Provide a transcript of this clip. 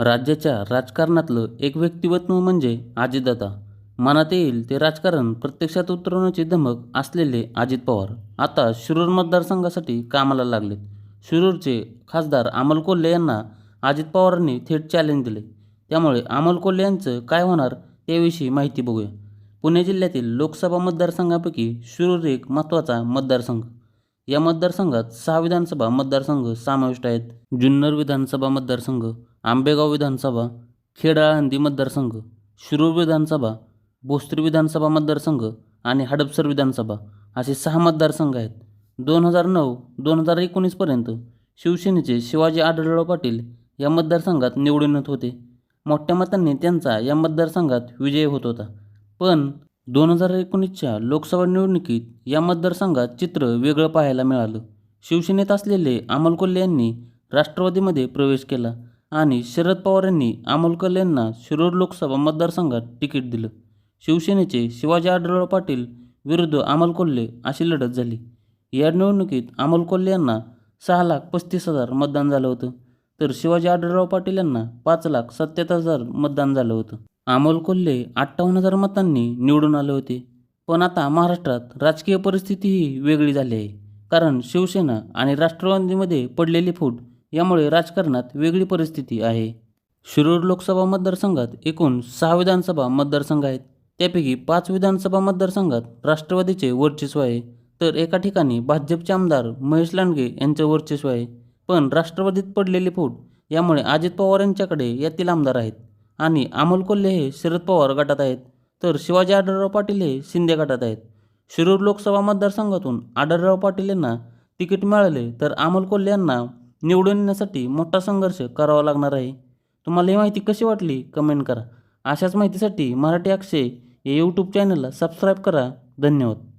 राज्याच्या राजकारणातलं एक व्यक्तिमत्व म्हणजे अजितदादा मनात येईल ते राजकारण प्रत्यक्षात उतरवण्याची धमक असलेले अजित पवार. आता शिरूर मतदारसंघासाठी कामाला लागलेत. शिरूरचे खासदार अमोल कोल्हे यांना अजित पवारांनी थेट चॅलेंज दिले. त्यामुळे अमोल कोल्हे यांचं काय होणार याविषयी माहिती बघूया. पुणे जिल्ह्यातील लोकसभा मतदारसंघापैकी शिरूर एक महत्त्वाचा मतदारसंघ. या मतदारसंघात सहा विधानसभा मतदारसंघ समाविष्ट आहेत. जुन्नर विधानसभा मतदारसंघ आंबेगाव विधानसभा खेड मतदारसंघ शिरूर विधानसभा बोस्त्री विधानसभा मतदारसंघ आणि हडपसर विधानसभा असे सहा मतदारसंघ आहेत. दोन हजार नऊ दोन हजार एकोणीसपर्यंत शिवसेनेचे शिवाजी आढळराव पाटील या मतदारसंघात निवडून येत होते. मोठ्या मतांनी त्यांचा या मतदारसंघात विजय होत होता. पण दोन हजार एकोणीसच्या लोकसभा निवडणुकीत या मतदारसंघात चित्र वेगळं पाहायला मिळालं. शिवसेनेत असलेले अमोल कोल्हे यांनी राष्ट्रवादीमध्ये प्रवेश केला. आणि शरद पवार यांनी अमोल यांना शिरूर लोकसभा मतदारसंघात तिकीट दिलं. शिवसेनेचे शिवाजी आढळराव पाटील विरुद्ध अमोल कोल्हे अशी लढत झाली. या निवडणुकीत अमोल कोल्हे यांना सहा लाख पस्तीस हजार मतदान झालं होतं तर शिवाजी आढळराव पाटील यांना पाच लाख सत्याहत्तर हजार मतदान झालं होतं. अमोल कोल्हे अठ्ठावन्न हजार मतांनी निवडून आले होते पण आता महाराष्ट्रात राजकीय परिस्थिती ही वेगळी झाली आहे कारण शिवसेना आणि राष्ट्रवादीमध्ये पडलेली फूट यामुळे राजकारणात वेगळी परिस्थिती आहे. शिरूर लोकसभा मतदारसंघात एकूण सहा विधानसभा मतदारसंघ आहेत. त्यापैकी पाच विधानसभा मतदारसंघात राष्ट्रवादीचे वर्चस्व आहे. तर एका ठिकाणी भाजपचे आमदार महेश लांडगे यांचं वर्चस्व आहे. पण राष्ट्रवादीत पडलेली फूट यामुळे अजित पवार यांच्याकडे यातील आमदार आहेत. आणि अमोल कोल्हे हे शरद पवार गटात आहेत. तर शिवाजी आढळराव पाटील हे शिंदे गटात आहेत. शिरूर लोकसभा मतदारसंघातून आढळराव पाटील यांना तिकीट मिळाले तर अमोल कोल्हे यांना निवडून येण्यासाठी मोठा संघर्ष करावा लागणार आहे. तुम्हाला ही माहिती कशी वाटली? कमेंट करा. अशाच माहितीसाठी मराठी अक्षय या यूट्यूब चॅनलला सबस्क्राईब करा. धन्यवाद.